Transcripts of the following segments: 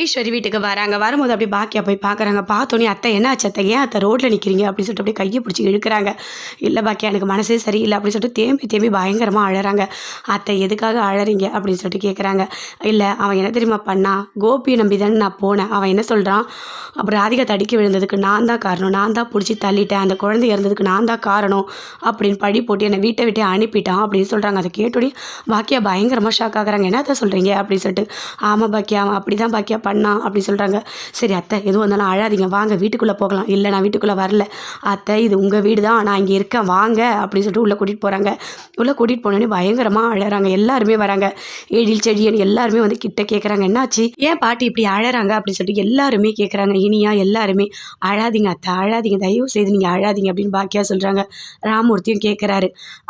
ஈஸ்வரி வீட்டுக்கு வராங்க. வரும்போது அப்படியே பாக்கியா போய் பார்க்குறாங்க பார்த்தோன்னே அத்தை என்ன ஆச்சு அத்தை? ஏன் அத்தை ரோட்டில் நிற்கிறீங்க அப்படின்னு சொல்லிட்டு அப்படியே கையை பிடிச்சி இழுக்கிறாங்க. இல்லை பாக்கியா எனக்கு மனசே சரியில்லை. அப்படின்னு சொல்லிட்டு தேம்பி தேம்பி பயங்கரமாக அழறாங்க. அத்தை எதுக்காக அழறீங்க? அப்படின்னு சொல்லிட்டு கேட்குறாங்க இல்லை அவன் என்ன தெரியுமா பண்ணா? கோபியை நம்பி தானே நான் போனேன். அவன் என்ன சொல்கிறான் அப்புறம் ராதிகா தடுக்கி விழுந்ததுக்கு நான் தான் காரணம். நான் தான் பிடிச்சி தள்ளிட்டேன். அந்த குழந்தை இறந்ததுக்கு நான் தான் காரணம். அப்படின்னு பழி போட்டு என்னை வீட்டை விட்டே அனுப்பிட்டான் அப்படின்னு சொல்கிறாங்க அதை கேட்டோடனே பாக்கியா பயங்கரமாக ஷாக் ஆகுறாங்க. என்னத்த சொல்கிறீங்க அப்படின்னு சொல்லிட்டு ஆமாம் பாக்கியா அவன் அப்படி தான் பாக்கியா பண்ணான் அப்படின்னு சொல்கிறாங்க சரி அத்தை எதுவும் வந்தாலும் அழாதீங்க. வாங்க வீட்டுக்குள்ளே போகலாம். இல்லை நான் வீட்டுக்குள்ளே வரல. அத்தை இது உங்கள் வீடு தான் நான் இங்கே இருக்கேன். வாங்க அப்படின்னு சொல்லிட்டு உள்ளே கூட்டிகிட்டு போகிறாங்க உள்ளே கூட்டிகிட்டு போனோடனே பயங்கரமாக அழறாங்க. எல்லாருமே வராங்க. எழில் செடியன் எல்லாருமே வந்து கிட்ட கேட்குறாங்க என்னாச்சு? ஏன் பாட்டி இப்படி அழறாங்க? அப்படின்னு சொல்லிட்டு எல்லாருமே கேட்குறாங்க இனியா எல்லாருமே அழாதீங்க அத்தை அழாதீங்க. தயவு செய்து நீங்கள் அழாதீங்க. அப்படின்னு பாக்கியா சொல்கிறாங்க ராமூர்த்தியும் கேட்குறாரு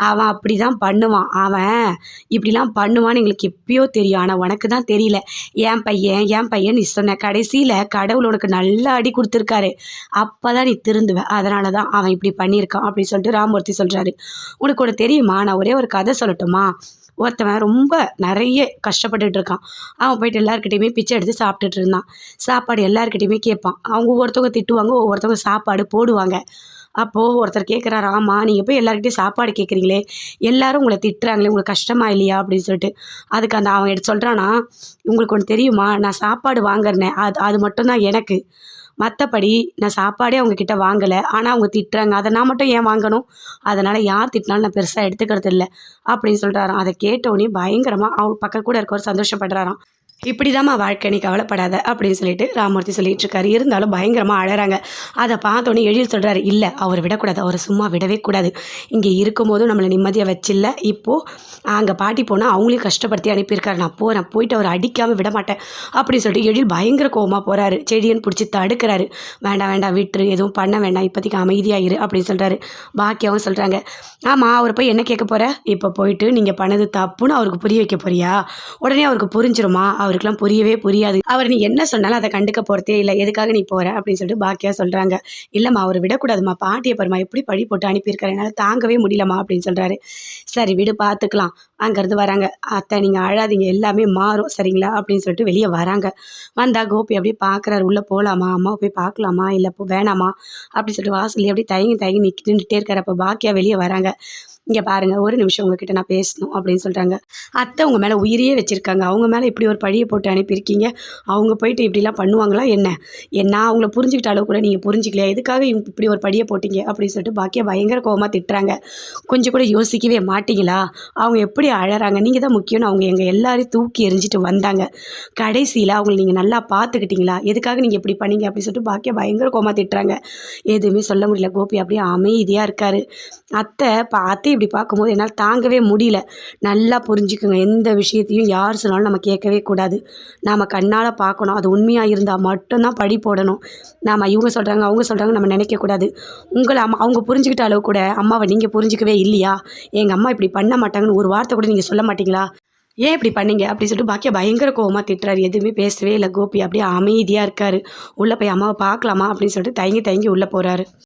அவன் அப்படி தான் பண்ணுவான். அவன் இப்படிலாம் பண்ணுவான்னு எங்களுக்கு எப்பயோ தெரியும். ஆனால் உனக்கு தான் தெரியல. ஏன் பையன் ஏன் பையன் நீ சொன்ன கடைசியில் கடவுள் உனக்கு நல்ல அடி கொடுத்துருக்காரு. அப்போ தான் நீ திருந்துவ. அதனால தான் அவன் இப்படி பண்ணியிருக்கான் அப்படின்னு சொல்லிட்டு ராமூர்த்தி சொல்கிறாரு உனக்கு ஒன்று தெரியுமா? நான் ஒரே ஒரு கதை சொல்லட்டுமா? ஒருத்தவன் ரொம்ப நிறைய கஷ்டப்பட்டுட்டு இருக்கான். அவன் போயிட்டு எல்லாருக்கிட்டையுமே பிச்சை எடுத்து சாப்பிட்டுட்டு இருந்தான். சாப்பாடு எல்லாருக்கிட்டையுமே கேட்பான். அவங்க ஒவ்வொருத்தவங்க திட்டுவாங்க ஒவ்வொருத்தவங்க சாப்பாடு போடுவாங்க. அப்போது ஒருத்தர் கேட்குறாரு ஆமாம் நீங்கள் போய் எல்லாருக்கிட்டையும் சாப்பாடு கேட்குறீங்களே எல்லாரும் உங்களை திட்டுறாங்களே உங்களுக்கு கஷ்டமா இல்லையா? அப்படின்னு சொல்லிட்டு. அதுக்கு அந்த அவன் எடுத்து சொல்கிறானா உங்களுக்கு ஒன்று தெரியுமா? நான் சாப்பாடு வாங்குறேன் அது அது மட்டும்தான் எனக்கு. மற்றபடி நான் சாப்பாடே அவங்கக்கிட்ட வாங்கலை. ஆனால் அவங்க திட்டுறாங்க. அதை நான் மட்டும் ஏன் வாங்கணும்? அதனால் யார் திட்டினாலும் நான் பெருசாக எடுத்துக்கிறது இல்லை அப்படின்னு சொல்கிறாராம் அதை கேட்டோடனே பயங்கரமாக அவங்க பக்கம் கூட இருக்கவர் சந்தோஷப்படுறாராம். இப்படிதாம்மா வாழ்க்கை நீ கவலைப்படாத அப்படின்னு சொல்லிட்டு ராமூர்த்தி சொல்லிட்டு இருக்காரு இருந்தாலும் பயங்கரமாக அழறாங்க. அதை பார்த்தோன்னே எழில் சொல்கிறாரு இல்லை அவர் விடக்கூடாது. அவரை சும்மா விடவே கூடாது. இங்கே இருக்கும்போதும் நம்மளை நிம்மதியாக வச்சில்ல. இப்போது அங்கே பாட்டி போனால் அவங்களையும் கஷ்டப்படுத்தி அனுப்பியிருக்காரு. நான் போகிறேன் போயிட்டு அவர் அடிக்காமல் விட மாட்டேன். அப்படின்னு சொல்லிட்டு எழில் பயங்கர கோவமாக போகிறாரு செடியன் பிடிச்சி தடுக்கிறாரு. வேண்டாம் வேண்டாம் விட்டுரு. எதுவும் பண்ண வேண்டாம். இப்போதைக்கு அமைதியாயிரு. அப்படின்னு சொல்கிறாரு பாக்கியாவும் சொல்கிறாங்க ஆமாம் அவர் போய் என்ன கேட்க போகிற இப்போ போயிட்டு நீங்கள் பண்ணது தப்புன்னு அவருக்கு புரிய வைக்க போறியா? உடனே அவருக்கு புரிஞ்சிருமா? அவர் அவருக்குலாம் புரியவே புரியாது. அவர் நீ என்ன சொன்னாலும் அதை கண்டுக்க போகிறதே இல்லை. எதுக்காக நீ போகிற அப்படின்னு சொல்லிட்டு பாக்கியா சொல்கிறாங்க இல்லைம்மா அவர் விடக்கூடாதும்மா. பாட்டியை பருமா எப்படி பழி போட்டு அனுப்பியிருக்காரு? என்னால் தாங்கவே முடியலம்மா அப்படின்னு சொல்கிறாரு சரி விடு பார்த்துக்கலாம் அங்கேருந்து வராங்க. அத்தை நீங்கள் அழாதீங்க. எல்லாமே மாறும். சரிங்களா? அப்படின்னு சொல்லிட்டு வெளியே வராங்க. வந்தா கோபி அப்படியே பார்க்குறாரு உள்ளே போகலாமா அம்மாவை போய் பார்க்கலாமா இல்லை வேணாமா? அப்படின்னு சொல்லிட்டு வாசல்லே அப்படியே தயங்கி தயங்கி நிற்க நின்றுட்டே இருக்காரு. அப்போ பாக்கியா வெளியே வராங்க. இங்கே பாருங்கள் ஒரு நிமிஷம் உங்ககிட்ட நான் பேசணும் அப்படின்னு சொல்கிறாங்க அத்தை உங்கள் மேலே உயிரையே வச்சுருக்காங்க. அவங்க மேலே இப்படி ஒரு பழியை போட்டு அனுப்பியிருக்கீங்க. அவங்க போயிட்டு இப்படிலாம் பண்ணுவாங்களா என்ன? என்ன அவங்கள புரிஞ்சுக்கிட்ட அளவு கூட நீங்கள் புரிஞ்சிக்கலையா? எதுக்காக இவங்க இப்படி ஒரு பழியை போட்டீங்க? அப்படின்னு சொல்லிட்டு பாக்கியா பயங்கர கோபமாக திட்டுறாங்க. கொஞ்சம் கூட யோசிக்கவே மாட்டிங்களா? அவங்க எப்படி அழறாங்க? நீங்கள் தான் முக்கியம்னு அவங்க எங்கள் எல்லாரையும் தூக்கி எரிஞ்சிட்டு வந்தாங்க. கடைசியில் அவங்கள நீங்கள் நல்லா பார்த்துக்கிட்டீங்களா? எதுக்காக நீங்கள் இப்படி பண்ணீங்க? அப்படின்னு சொல்லிட்டு பாக்கியா பயங்கர கோமா திட்டுறாங்க. எதுவுமே சொல்ல முடியல. கோபி அப்படியே அமைதியாக இருக்கார். அத்தை பார்த்து இப்படி பார்க்கும்போது என்னால் தாங்கவே முடியல. நல்லா புரிஞ்சுக்குங்க. எந்த விஷயத்தையும் யார் சொன்னாலும் நம்ம கேட்கவே கூடாது. நாம் கண்ணால் பார்க்கணும். அது உண்மையாக இருந்தால் மட்டும்தான் படி போடணும். நாம் இவங்க சொல்கிறாங்க அவங்க சொல்கிறாங்க நம்ம நினைக்கக்கூடாது உங்களை அம்மா அவங்க புரிஞ்சுக்கிட்ட அளவு கூட அம்மாவை நீங்கள் புரிஞ்சிக்கவே இல்லையா? எங்கள் அம்மா இப்படி பண்ண மாட்டாங்கன்னு ஒரு வார்த்தை கூட நீங்கள் சொல்ல மாட்டீங்களா? ஏன் இப்படி பண்ணீங்க? அப்படின்னு சொல்லிட்டு பாக்கியா பயங்கர கோவமாக திட்டுறாரு. எதுவுமே பேசவே இல்லை. கோபி அப்படியே அமைதியாக இருக்கார். உள்ளே போய் அம்மாவை பார்க்கலாமா அப்படின்னு சொல்லிட்டு தயங்கி தயங்கி உள்ளே போகிறாரு